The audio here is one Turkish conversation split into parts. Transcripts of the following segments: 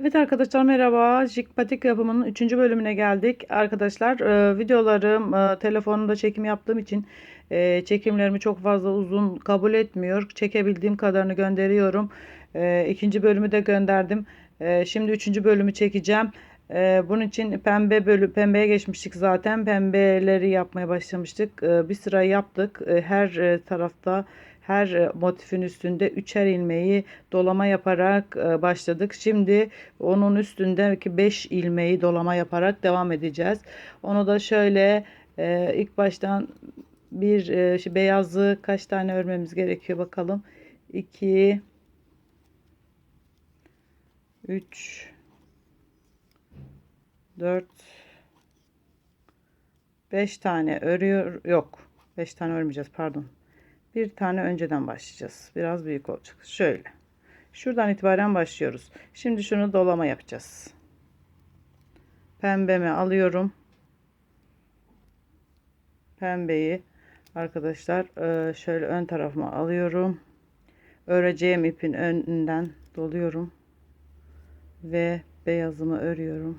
Evet arkadaşlar merhaba. Jig Patik yapımının 3. bölümüne geldik. Arkadaşlar e, videolarım e, telefonumda çekim yaptığım için e, çekimlerimi çok fazla uzun kabul etmiyor. Çekebildiğim kadarını gönderiyorum. E, ikinci bölümü de gönderdim. Şimdi üçüncü bölümü çekeceğim. Bunun için pembe bölü pembeye geçmiştik zaten. Pembeleri yapmaya başlamıştık. Bir sıra yaptık. Her tarafta her e, motifin üstünde üçer ilmeği dolama yaparak e, başladık. Şimdi onun üstündeki 5 ilmeği dolama yaparak devam edeceğiz. Onu da şöyle e, ilk baştan bir beyazı kaç tane örmemiz gerekiyor bakalım. 2 3 4 5 tane örüyor yok 5 tane örmeyeceğiz pardon bir tane önceden başlayacağız. Biraz büyük olacak. Şöyle. Şuradan itibaren başlıyoruz. Şimdi şunu dolama yapacağız. Pembemi alıyorum. Pembeyi arkadaşlar e, şöyle ön tarafıma alıyorum. Öreceğim ipin önünden doluyorum. Ve beyazımı örüyorum.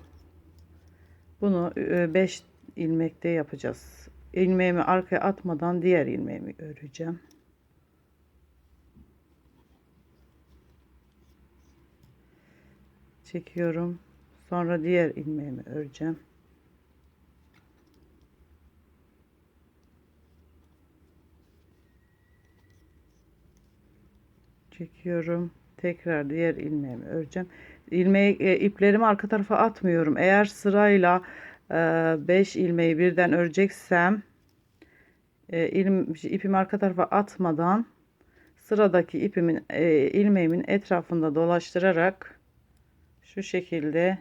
Bunu 5 ilmekte yapacağız ilmeğimi arkaya atmadan diğer ilmeğimi öreceğim. Çekiyorum. Sonra diğer ilmeğimi öreceğim. Çekiyorum. Tekrar diğer ilmeğimi öreceğim. İlmeği e, iplerimi arka tarafa atmıyorum. Eğer sırayla 5 e, ilmeği birden öreceksem e, ipimi arka tarafa atmadan sıradaki ipimin e, ilmeğimin etrafında dolaştırarak şu şekilde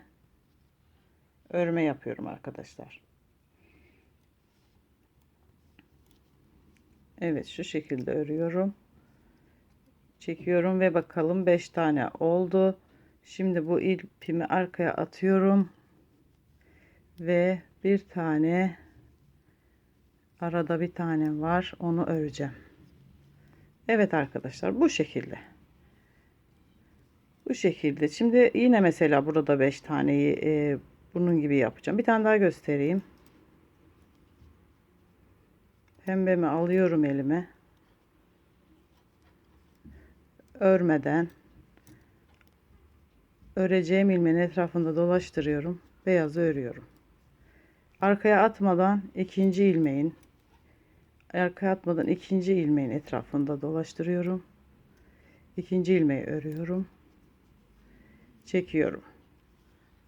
örme yapıyorum arkadaşlar. Evet şu şekilde örüyorum. Çekiyorum ve bakalım 5 tane oldu. Şimdi bu ipimi arkaya atıyorum ve bir tane arada bir tane var onu öreceğim. Evet arkadaşlar bu şekilde. Bu şekilde. Şimdi yine mesela burada 5 taneyi e, bunun gibi yapacağım. Bir tane daha göstereyim. Pembemi alıyorum elime. Örmeden. Öreceğim ilmeğin etrafında dolaştırıyorum. Beyazı örüyorum arkaya atmadan ikinci ilmeğin arkaya atmadan ikinci ilmeğin etrafında dolaştırıyorum. İkinci ilmeği örüyorum. Çekiyorum.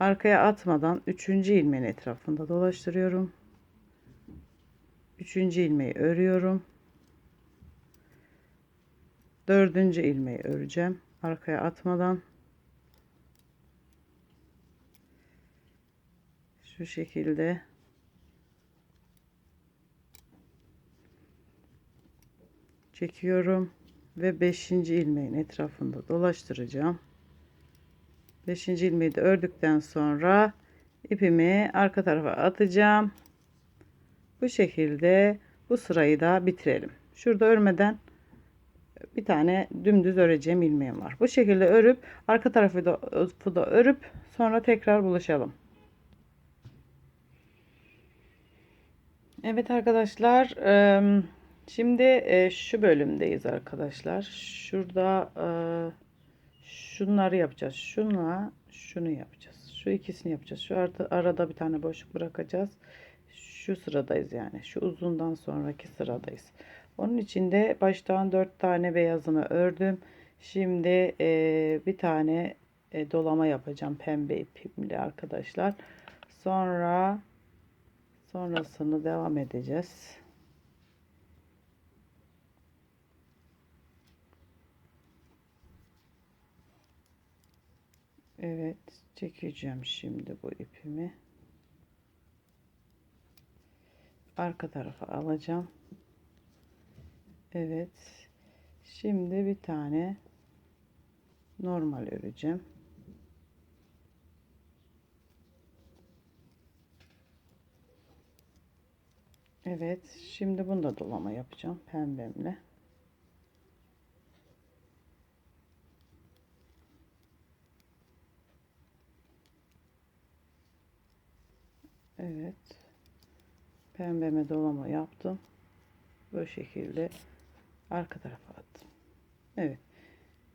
Arkaya atmadan üçüncü ilmeğin etrafında dolaştırıyorum. Üçüncü ilmeği örüyorum. Dördüncü ilmeği öreceğim arkaya atmadan. Şu şekilde çekiyorum ve 5. ilmeğin etrafında dolaştıracağım. 5. ilmeği de ördükten sonra ipimi arka tarafa atacağım. Bu şekilde bu sırayı da bitirelim. Şurada örmeden bir tane dümdüz öreceğim ilmeğim var. Bu şekilde örüp arka tarafı da, da örüp sonra tekrar buluşalım. Evet arkadaşlar Şimdi e, şu bölümdeyiz arkadaşlar. Şurada e, şunları yapacağız. Şunla şunu yapacağız. Şu ikisini yapacağız. Şu arada, arada bir tane boşluk bırakacağız. Şu sıradayız yani. Şu uzundan sonraki sıradayız. Onun için de baştan dört tane beyazımı ördüm. Şimdi e, bir tane e, dolama yapacağım pembe ipimle arkadaşlar. Sonra sonrasını devam edeceğiz. Evet çekeceğim şimdi bu ipimi. Arka tarafa alacağım. Evet şimdi bir tane normal öreceğim. Evet şimdi bunu da dolama yapacağım pembemle Evet. Pembeme dolama yaptım. Bu şekilde arka tarafa attım. Evet.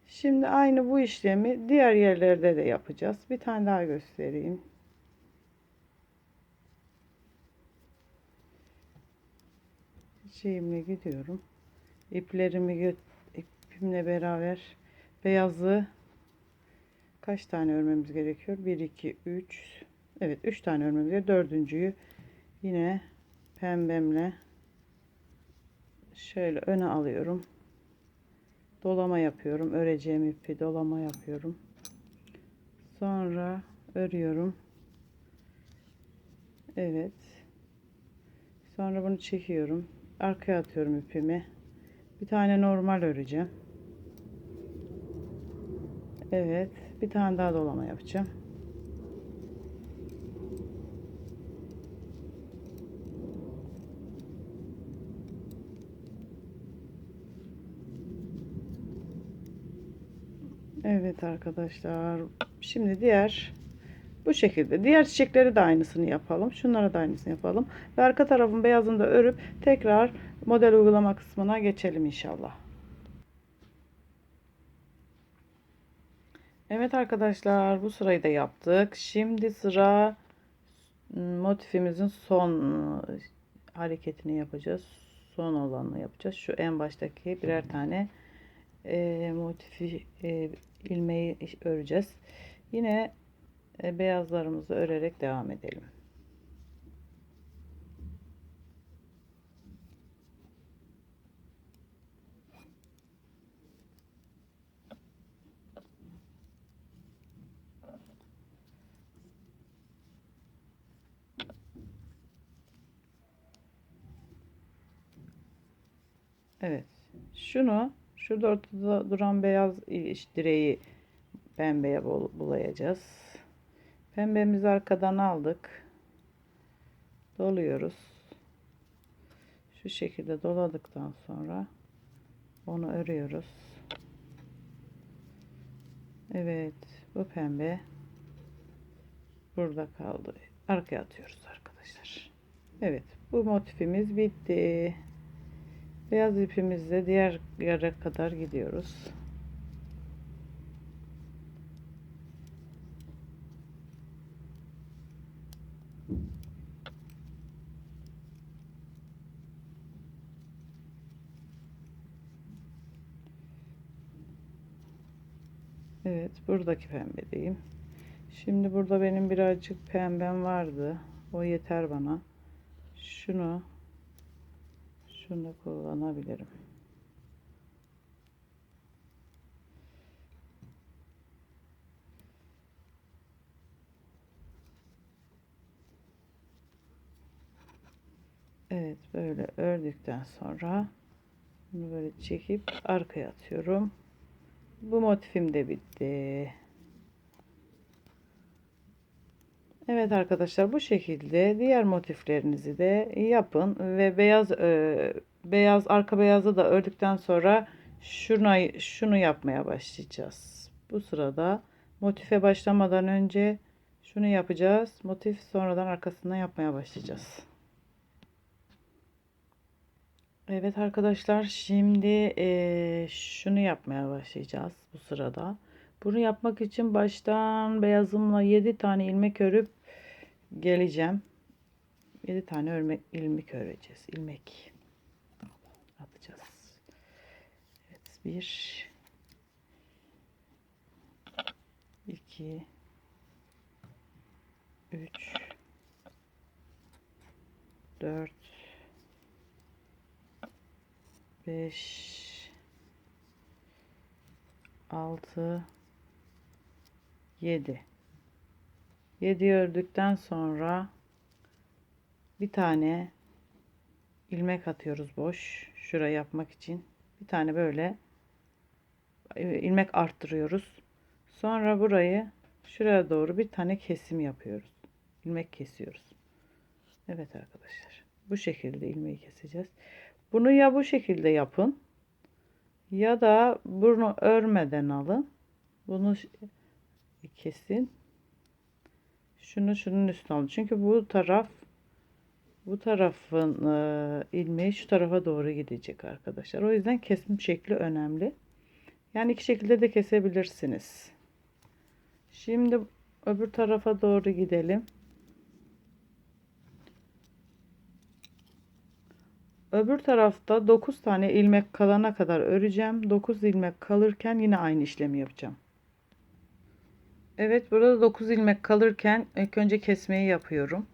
Şimdi aynı bu işlemi diğer yerlerde de yapacağız. Bir tane daha göstereyim. Şeyimle gidiyorum. İplerimi ipimle beraber beyazı kaç tane örmemiz gerekiyor? 1 2 3 Evet 3 tane örmemiz gerekiyor. Dördüncüyü yine pembemle şöyle öne alıyorum. Dolama yapıyorum. Öreceğim ipi dolama yapıyorum. Sonra örüyorum. Evet. Sonra bunu çekiyorum. Arkaya atıyorum ipimi. Bir tane normal öreceğim. Evet. Bir tane daha dolama yapacağım. Evet arkadaşlar. Şimdi diğer bu şekilde. Diğer çiçekleri de aynısını yapalım. Şunlara da aynısını yapalım. Ve arka tarafın beyazını da örüp tekrar model uygulama kısmına geçelim inşallah. Evet arkadaşlar bu sırayı da yaptık. Şimdi sıra motifimizin son e, hareketini yapacağız. Son olanını yapacağız. Şu en baştaki birer tane e, motifi e, ilmeği öreceğiz. Yine e, beyazlarımızı örerek devam edelim. Evet. Şunu şurada ortada duran beyaz direği pembeye bulayacağız. Pembemizi arkadan aldık. Doluyoruz. Şu şekilde doladıktan sonra onu örüyoruz. Evet, bu pembe burada kaldı. Arkaya atıyoruz arkadaşlar. Evet, bu motifimiz bitti. Beyaz ipimizle diğer yere kadar gidiyoruz. Evet buradaki pembedeyim. Şimdi burada benim birazcık pembem vardı. O yeter bana. Şunu şunu kullanabilirim. Evet böyle ördükten sonra bunu böyle çekip arkaya atıyorum. Bu motifim de bitti. Evet arkadaşlar bu şekilde diğer motiflerinizi de yapın ve beyaz e, beyaz arka beyazı da ördükten sonra şunu şunu yapmaya başlayacağız. Bu sırada motife başlamadan önce şunu yapacağız. Motif sonradan arkasından yapmaya başlayacağız. Evet arkadaşlar şimdi eee, şunu yapmaya başlayacağız bu sırada. Bunu yapmak için baştan beyazımla 7 tane ilmek örüp geleceğim. 7 tane örmek ilmek öreceğiz. ilmek atacağız. Evet 1 2 3 4 5 6 7 7 ördükten sonra bir tane ilmek atıyoruz boş şuraya yapmak için. Bir tane böyle e, ilmek arttırıyoruz. Sonra burayı şuraya doğru bir tane kesim yapıyoruz. İlmek kesiyoruz. Evet arkadaşlar bu şekilde ilmeği keseceğiz. Bunu ya bu şekilde yapın ya da bunu örmeden alın. Bunu kesin. Şunu şunun üstüne alın. Çünkü bu taraf bu tarafın e, ilmeği şu tarafa doğru gidecek arkadaşlar. O yüzden kesim şekli önemli. Yani iki şekilde de kesebilirsiniz. Şimdi öbür tarafa doğru gidelim. Öbür tarafta 9 tane ilmek kalana kadar öreceğim. 9 ilmek kalırken yine aynı işlemi yapacağım. Evet burada 9 ilmek kalırken ilk önce kesmeyi yapıyorum.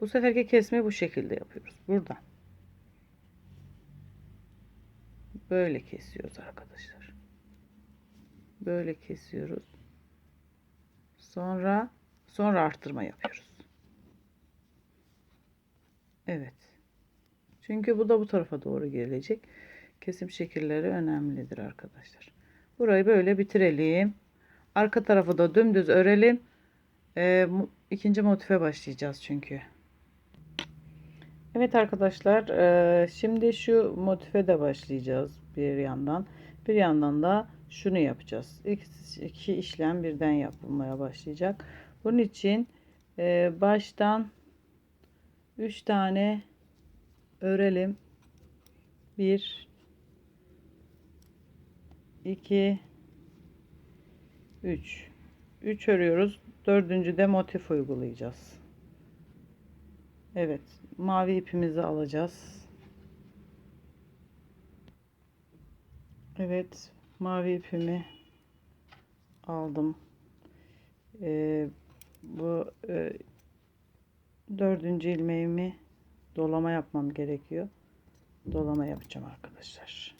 Bu seferki kesmeyi bu şekilde yapıyoruz. Buradan. Böyle kesiyoruz arkadaşlar. Böyle kesiyoruz. Sonra sonra arttırma yapıyoruz. Evet. Çünkü bu da bu tarafa doğru gelecek. Kesim şekilleri önemlidir arkadaşlar. Burayı böyle bitirelim. Arka tarafı da dümdüz örelim. Ee, ikinci motife başlayacağız çünkü. Evet arkadaşlar. E, şimdi şu motife de başlayacağız bir yandan. Bir yandan da şunu yapacağız. İki, iki işlem birden yapılmaya başlayacak. Bunun için e, baştan 3 tane örelim. 1 2 3 3 örüyoruz. Dördüncü de motif uygulayacağız. Evet, mavi ipimizi alacağız. Evet, mavi ipimi aldım. Ee, bu e, dördüncü ilmeğimi dolama yapmam gerekiyor. Dolama yapacağım arkadaşlar.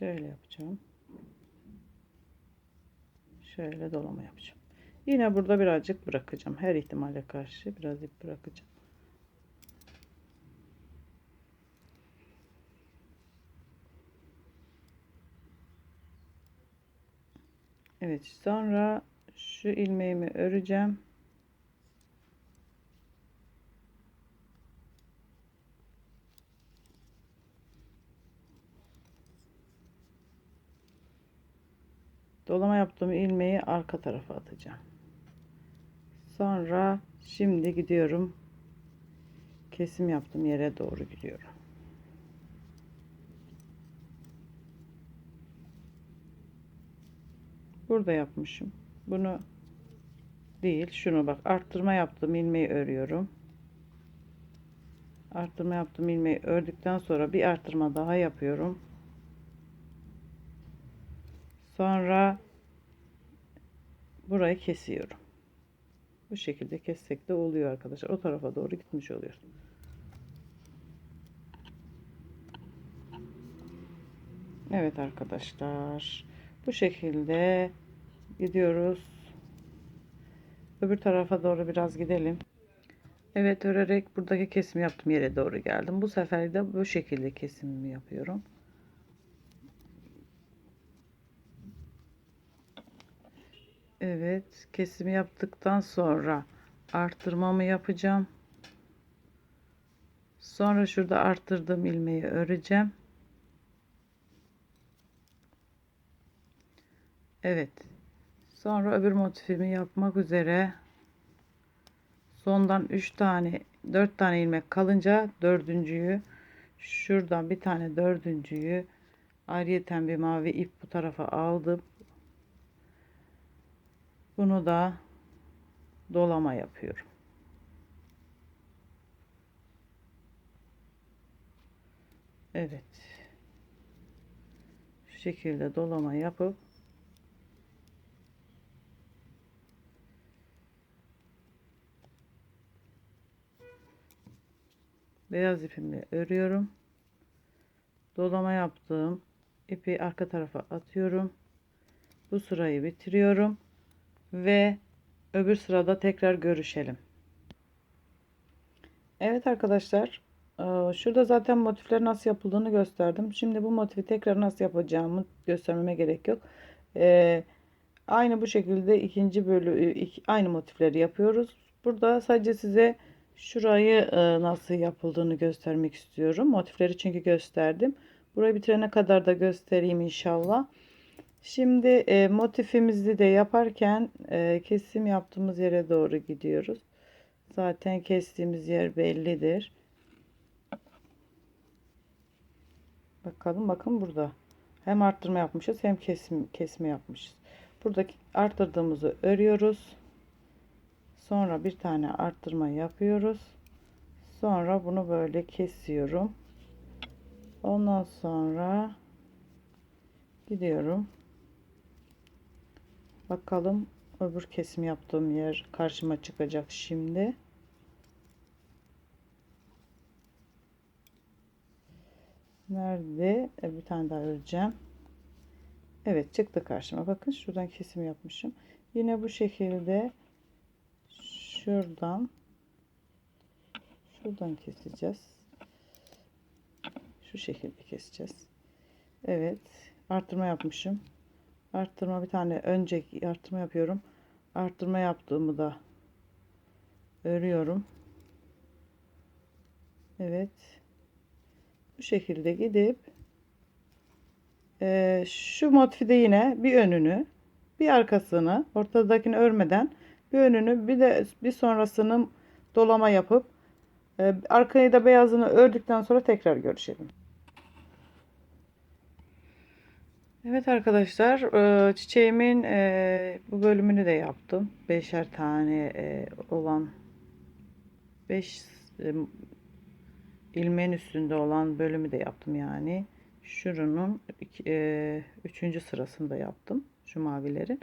Şöyle yapacağım. Şöyle dolama yapacağım. Yine burada birazcık bırakacağım. Her ihtimale karşı biraz ip bırakacağım. Evet sonra şu ilmeğimi öreceğim. Dolama yaptığım ilmeği arka tarafa atacağım. Sonra şimdi gidiyorum. Kesim yaptığım yere doğru gidiyorum. Burada yapmışım. Bunu değil, şunu bak. Arttırma yaptığım ilmeği örüyorum. Arttırma yaptığım ilmeği ördükten sonra bir arttırma daha yapıyorum. Sonra burayı kesiyorum. Bu şekilde kessek de oluyor arkadaşlar. O tarafa doğru gitmiş oluyor. Evet arkadaşlar. Bu şekilde gidiyoruz. Öbür tarafa doğru biraz gidelim. Evet örerek buradaki kesim yaptığım yere doğru geldim. Bu sefer de bu şekilde kesimimi yapıyorum. Evet, kesimi yaptıktan sonra arttırmamı yapacağım. Sonra şurada arttırdığım ilmeği öreceğim. Evet. Sonra öbür motifimi yapmak üzere sondan 3 tane 4 tane ilmek kalınca dördüncüyü şuradan bir tane dördüncüyü ayrıyeten bir mavi ip bu tarafa aldım. Bunu da dolama yapıyorum. Evet. Şu şekilde dolama yapıp beyaz ipimle örüyorum. Dolama yaptığım ipi arka tarafa atıyorum. Bu sırayı bitiriyorum ve öbür sırada tekrar görüşelim. Evet arkadaşlar e, şurada zaten motifler nasıl yapıldığını gösterdim. Şimdi bu motifi tekrar nasıl yapacağımı göstermeme gerek yok. E, aynı bu şekilde ikinci bölü aynı motifleri yapıyoruz. Burada sadece size şurayı e, nasıl yapıldığını göstermek istiyorum. Motifleri çünkü gösterdim. Burayı bitirene kadar da göstereyim inşallah. Şimdi e, motifimizi de yaparken e, kesim yaptığımız yere doğru gidiyoruz. Zaten kestiğimiz yer bellidir. Bakalım bakın burada. Hem arttırma yapmışız hem kesim kesme yapmışız. Buradaki arttırdığımızı örüyoruz. Sonra bir tane arttırma yapıyoruz. Sonra bunu böyle kesiyorum. Ondan sonra gidiyorum. Bakalım öbür kesim yaptığım yer karşıma çıkacak şimdi. Nerede? E, bir tane daha öreceğim. Evet çıktı karşıma. Bakın şuradan kesim yapmışım. Yine bu şekilde şuradan şuradan keseceğiz. Şu şekilde keseceğiz. Evet. Arttırma yapmışım. Arttırma bir tane önceki arttırma yapıyorum. Arttırma yaptığımı da örüyorum. Evet. Bu şekilde gidip e, şu motifi de yine bir önünü bir arkasını ortadakini örmeden bir önünü bir de bir sonrasını dolama yapıp e, arkayı da beyazını ördükten sonra tekrar görüşelim. Evet arkadaşlar e, çiçeğimin e, bu bölümünü de yaptım. Beşer tane e, olan 5 ilmeğin üstünde olan bölümü de yaptım yani. Şurunun e, üçüncü sırasını da yaptım. Şu mavilerin.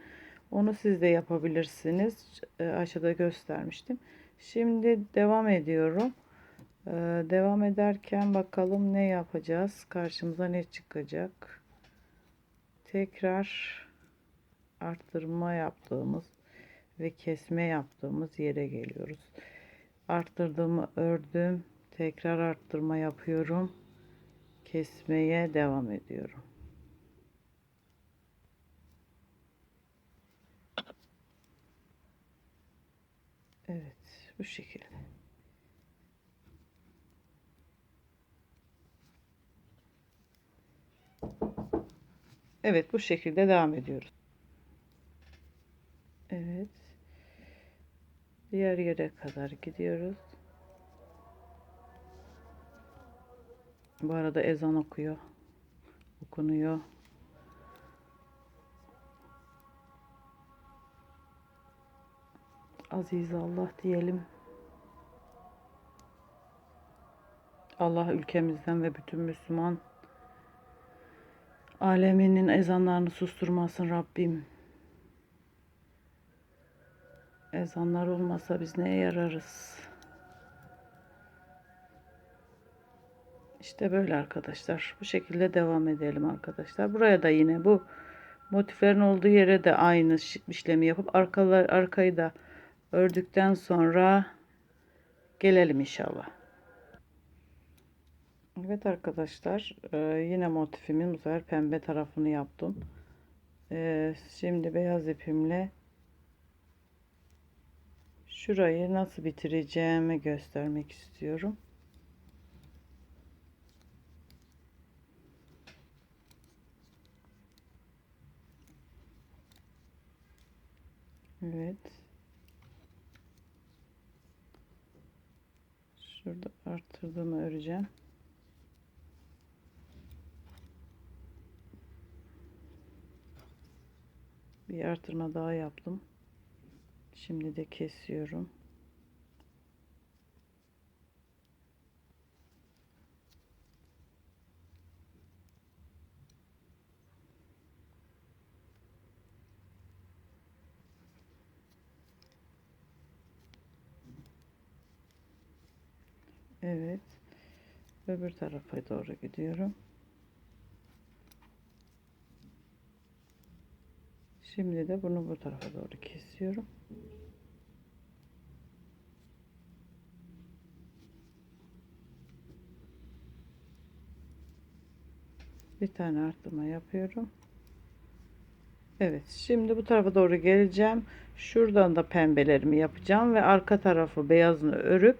Onu siz de yapabilirsiniz. Aşağıda göstermiştim. Şimdi devam ediyorum. Devam ederken bakalım ne yapacağız. Karşımıza ne çıkacak. Tekrar arttırma yaptığımız ve kesme yaptığımız yere geliyoruz. Arttırdığımı ördüm. Tekrar arttırma yapıyorum. Kesmeye devam ediyorum. Evet, bu şekilde. Evet, bu şekilde devam ediyoruz. Evet. Diğer yere kadar gidiyoruz. Bu arada ezan okuyor. Okunuyor. Aziz Allah diyelim. Allah ülkemizden ve bütün Müslüman aleminin ezanlarını susturmasın Rabbim. Ezanlar olmasa biz neye yararız? İşte böyle arkadaşlar. Bu şekilde devam edelim arkadaşlar. Buraya da yine bu motiflerin olduğu yere de aynı işlemi yapıp arkalar arkayı da ördükten sonra gelelim inşallah. Evet arkadaşlar e, yine motifimin bu sefer pembe tarafını yaptım. E, şimdi beyaz ipimle şurayı nasıl bitireceğimi göstermek istiyorum. Evet. Şurada arttırdığımı öreceğim. Bir artırma daha yaptım. Şimdi de kesiyorum. Evet. Öbür tarafa doğru gidiyorum. Şimdi de bunu bu tarafa doğru kesiyorum. Bir tane arttırma yapıyorum. Evet, şimdi bu tarafa doğru geleceğim. Şuradan da pembelerimi yapacağım ve arka tarafı beyazını örüp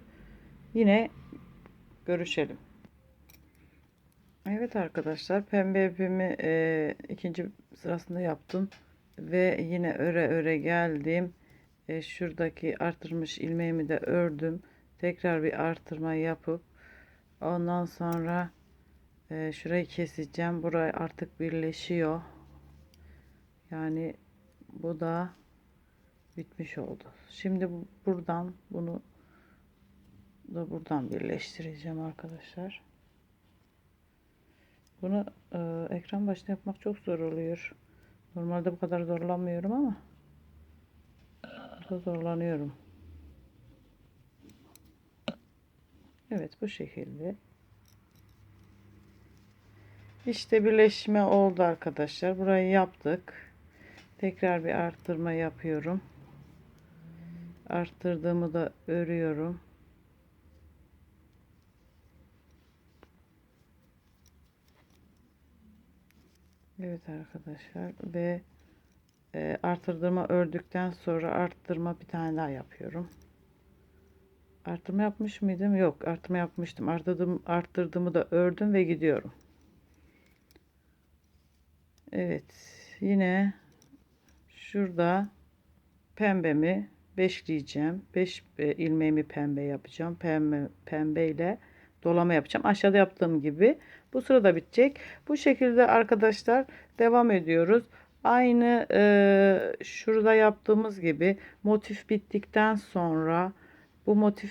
yine görüşelim. Evet arkadaşlar pembe ipimi e, ikinci sırasında yaptım ve yine öre öre geldim. E, şuradaki artırmış ilmeğimi de ördüm. Tekrar bir artırma yapıp ondan sonra e, şurayı keseceğim. Burayı artık birleşiyor. Yani bu da bitmiş oldu. Şimdi bu- buradan bunu da buradan birleştireceğim arkadaşlar. Bunu e, ekran başında yapmak çok zor oluyor. Normalde bu kadar zorlanmıyorum ama burada zorlanıyorum. Evet bu şekilde. İşte birleşme oldu arkadaşlar. Burayı yaptık. Tekrar bir arttırma yapıyorum. Arttırdığımı da örüyorum. Evet arkadaşlar ve e, artırdırma ördükten sonra arttırma bir tane daha yapıyorum. Artırma yapmış mıydım? Yok, artırma yapmıştım. Arttırdım, arttırdığımı da ördüm ve gidiyorum. Evet, yine şurada pembemi beşleyeceğim. 5 ilmeğimi pembe yapacağım. Pembe pembe ile dolama yapacağım. Aşağıda yaptığım gibi. Bu sırada bitecek. Bu şekilde arkadaşlar devam ediyoruz. Aynı e, şurada yaptığımız gibi motif bittikten sonra bu motif